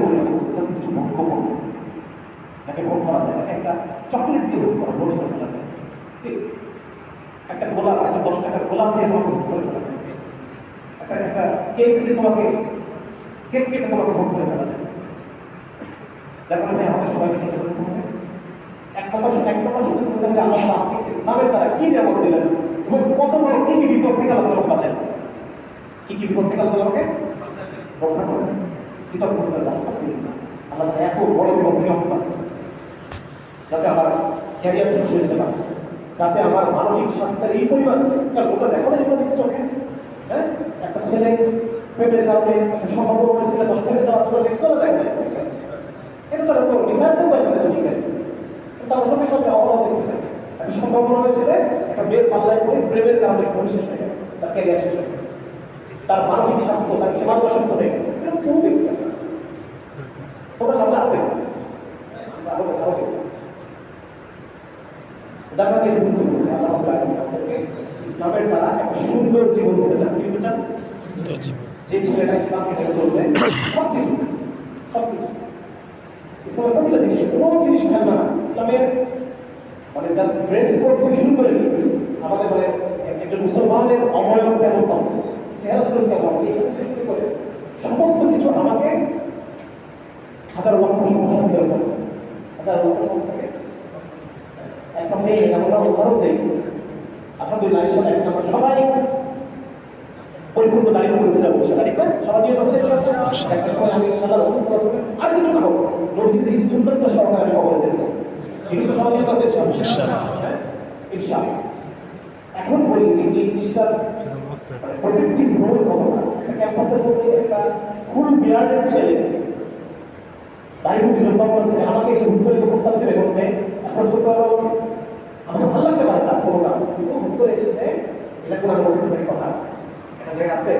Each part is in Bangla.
তৈরি কিছু বক্তব্য যাকে ভোগ করা যায় যাকে একটা চকলেট দিয়ে ভোগ করা ভোগ করে যায়। See? একটা গোলাপ, একটা দশ টাকার গোলাপ দিয়ে ভোগ করে যায়। একটা একটা কেক দিয়ে তোমাকে কেক কেটে তোমাকে ভোগ করে ফেলা যায়। যার কারণে আমাদের সবাইকে সচেতন হবে এক কথা এক কথা সচেতন হতে হবে আল্লাহ আমাকে ইসলামের দ্বারা কি নিয়ামত দিলেন? এবং কত বড় কি কি বিপদ থেকে আল্লাহ বাঁচান কি কি বিপদ থেকে আল্লাহ আমাকে রক্ষা করবেন কৃতজ্ঞতা দান আল্লাহ এত বড় বিপদ থেকে যাতে আমার ক্যারিয়ার ধ্বংস যেতে পারে। যাতে আমার মানসিক স্বাস্থ্যের এই পরিমাণ কারণ ওটা দেখো না চোখে। হ্যাঁ? একটা ছেলে পেটের কারণে সম্পর্ক করেছিল দশ থেকে যাওয়া তোমরা দেখছ না? দেখবে এটা তো তো রিসার্চও দেখবে না ঠিক আছে। তার চোখের সামনে অভাব দেখতে পাবে একটা সম্পর্ক হয়েছিল একটা মেয়ের পাল্লায় পড়ে প্রেমের কারণে ফোন শেষ হয়ে তার ক্যারিয়ার শেষ হয়ে তার মানসিক স্বাস্থ্য, তার সীমান্ত সত্য সেটা খুব দেখতে তোমরা সামনে আরও দেখতেছি আরও আরও দেখতে যার কাছে এসে কিন্তু বলতে আল্লাহ রাব্বুল আলামিন আমাদেরকে ইসলামের দ্বারা একটা সুন্দর জীবন দিতে চান। কি দিতে চান? যে ছেলেটা ইসলাম থেকে চলবে সব কিছু সব কিছু ইসলামের প্রতিটা জিনিস কোনো জিনিস ফেলবে না। ইসলামের মানে জাস্ট ড্রেস কোড থেকে শুরু করে আমাদের মানে একজন মুসলমানের অবয়ব কেমন কম চেহারা সুরত কেমন এই শুরু করে সমস্ত কিছু আমাকে হাজার লক্ষ সমস্যা থেকে হাজার লক্ষ সমস্যা থেকে একটা মেয়ে আমরা উদাহরণ দিই আলহামদুলিল্লাহ ইনশাআল্লাহ এখন আমরা সবাই পরিপূর্ণ দাঁড়িয়ে করতে যাব ইনশাআল্লাহ ঠিক না? সবাই নিয়ে বসে একটা সময় আমি ইনশাআল্লাহ রাসূল সাল্লাল্লাহু আলাইহি আর কিছু না হোক নদীতে সুন্দরতা সহকারে খবর দিতে ঠিক আছে সবাই নিয়ে বসে ইনশাআল্লাহ। হ্যাঁ? ইনশাআল্লাহ। এখন বলি যে এই কতটা ক্যাম্পাসের মধ্যে একটা ফুল বিয়ার্ডের ছেলে দাঁড়িয়ে জন্ম করেছে আমাকে এসে হুট করে দেবে এবং করতে আমাকে ভালো লাগতে পারে তার কোনো কারণ কিন্তু হুট করে এসেছে এটা কোনো মধ্যে কথা আছে। একটা জায়গা আছে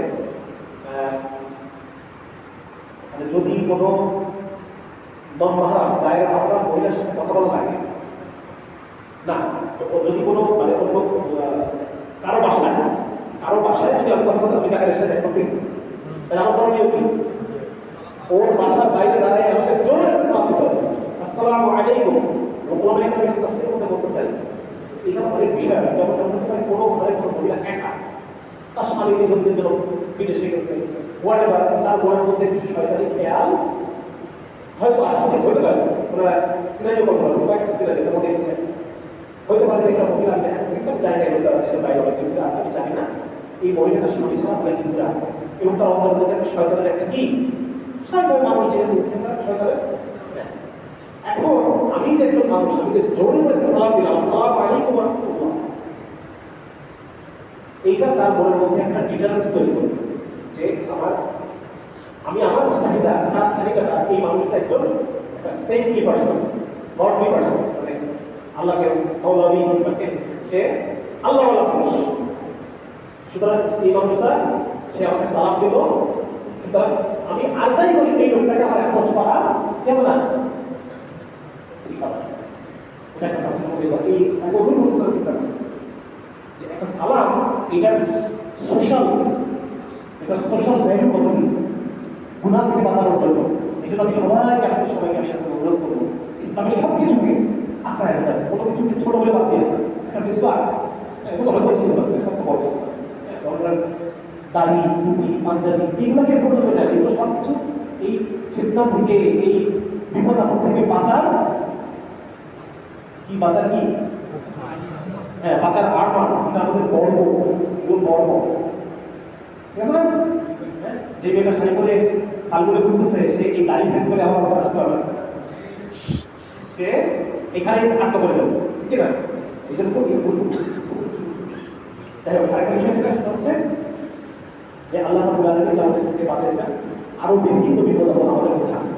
মানে যদি কোনো দম বাহারা গায়ের বাহারা মহিলার সাথে কথা বলা লাগে না যদি কোনো মানে অন্য কারও বাসায় কারও বাসায় যদি আমি কথা বলতে আমি জায়গায় সাথে করতে গেছি তাহলে আমার কোনো নিয়ম কি? ওর বাসার বাইরে দাঁড়ায় আমাকে জোরে সালাম দিতে আসসালামু আলাইকুম। আলামিন আমি বলতে চাই তার তার শয়তানি খেয়াল হয়তো আসছে হতে জানি না দেশের বাইরে অনেক দিন আছে, আমি জানি এই মহিলাটার স্বামী ছাড়া অনেক আছে। এবং তার একটা শয়তানের একটা শয়তানের? এখন আমি যে একজন মানুষ, আমি যে জোরে সালাম দিলাম আসসালামু আলাইকুম ওয়া এইটা তার মনের মধ্যে একটা ডিটারেন্স তৈরি করবে যে আমার, আমি আমার চাহিদা, তার চাহিদাটা এই মানুষটা একজন সেন্টলি পার্সন গডলি পার্সন মানে আল্লাহকে মৌলাবি সে আল্লাহ মানুষ। সুতরাং এই মানুষটা, সে আমাকে সালাম দিল। সুতরাং আমি আর যাই করি এই লোকটাকে আমার অ্যাপ্রোচ করা কেমন না ঠিক আছে এটা প্রশ্ন এই গভীর মতো চিন্তা করছে যে একটা সালাম এটার সোশ্যাল এটা সোশ্যাল ভ্যালু কতটুকু গুণা থেকে বাঁচানোর জন্য এই জন্য আমি সবাইকে আপনাদের সবাইকে আমি এখন অনুরোধ করব ইসলামের সব কিছুকে রাখা যাবে কোনো কিছুকে ছোট বলে বাদ দিয়ে। একটা বিশ্বাস এগুলো অনেক বড় ছিল ইসলাম তো বড় দাড়ি টুপি পাঞ্জাবি এগুলোকে পর্যন্ত দেয় এগুলো সব কিছু এই ফিতনা থেকে, এই বিপদ থেকে বাঁচার কি বাঁচার কি? হ্যাঁ বাঁচার আর্মান এটা আমাদের গর্ব এগুলো গর্ব ঠিক আছে না? হ্যাঁ, যে মেয়েটা শাড়ি পরে ফাল্গুনে ঘুরতেছে সে এই গাড়ি করে আমার আসতে পারবে। সে এখানে আটকা করে যাবে ঠিক আছে? এই জন্য যাই হোক আরেকটা বিষয় হচ্ছে যে আল্লাহ আমাদের থেকে বাঁচাইছেন আরও বিভিন্ন বিপদ আমাদের মধ্যে আছে।